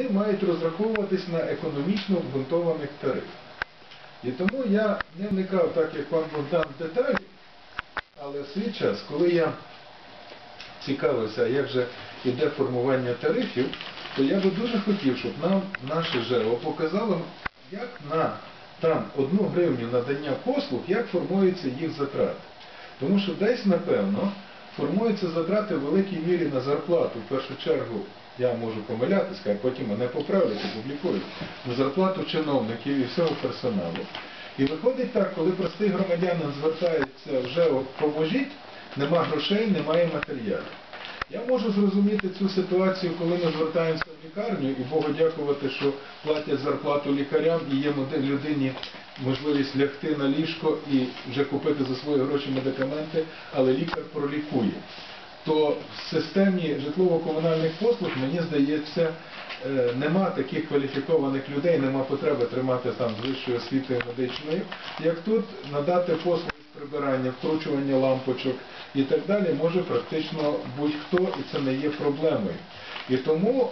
вони мають розраховуватись на економічно обґрунтованих тарифах. І тому я не вникав так, як пан Богдан в деталі, але в свій час, коли я цікавився, як же іде формування тарифів, то я би дуже хотів, щоб нам наше ЖЕО показало, як на там одну гривню надання послуг, як формуються їх затрати. Тому що десь, напевно, формуються затрати в великій мірі на зарплату. В першу чергу, я можу помилятися, а потім мене поправлять і публікують, на зарплату чиновників і всього персоналу. І виходить так, коли простий громадянин звертається вже «О, поможіть, нема грошей, немає матеріалів. Я можу зрозуміти цю ситуацію, коли ми звертаємося в лікарню, і Богу дякувати, що платять зарплату лікарям і є людині можливість лягти на ліжко і вже купити за свої гроші медикаменти, але лікар пролікує. То в системі житлово-комунальних послуг, мені здається, е, нема таких кваліфікованих людей, нема потреби тримати там з вищою освітою медичною, як тут надати послуги прибирання, вкручування лампочок і так далі може практично будь-хто, і це не є проблемою. І тому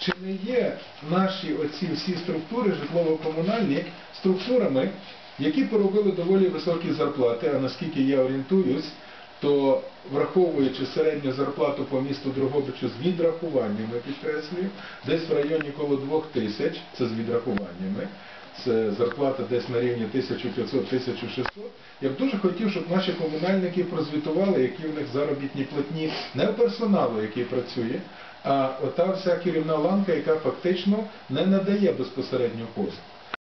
чи не є наші оці всі структури житлово-комунальні структурами, які поробили доволі високі зарплати, а наскільки я орієнтуюсь, то враховуючи середню зарплату по місту Дрогобичу з відрахуваннями, підкреслюю, десь в районі коло 2 тисяч, це з відрахуваннями, це зарплата десь на рівні 1500-1600. Я б дуже хотів, щоб наші комунальники прозвітували, які в них заробітні платні не персоналу, який працює, а ота вся керівна ланка, яка фактично не надає безпосередньо послуг.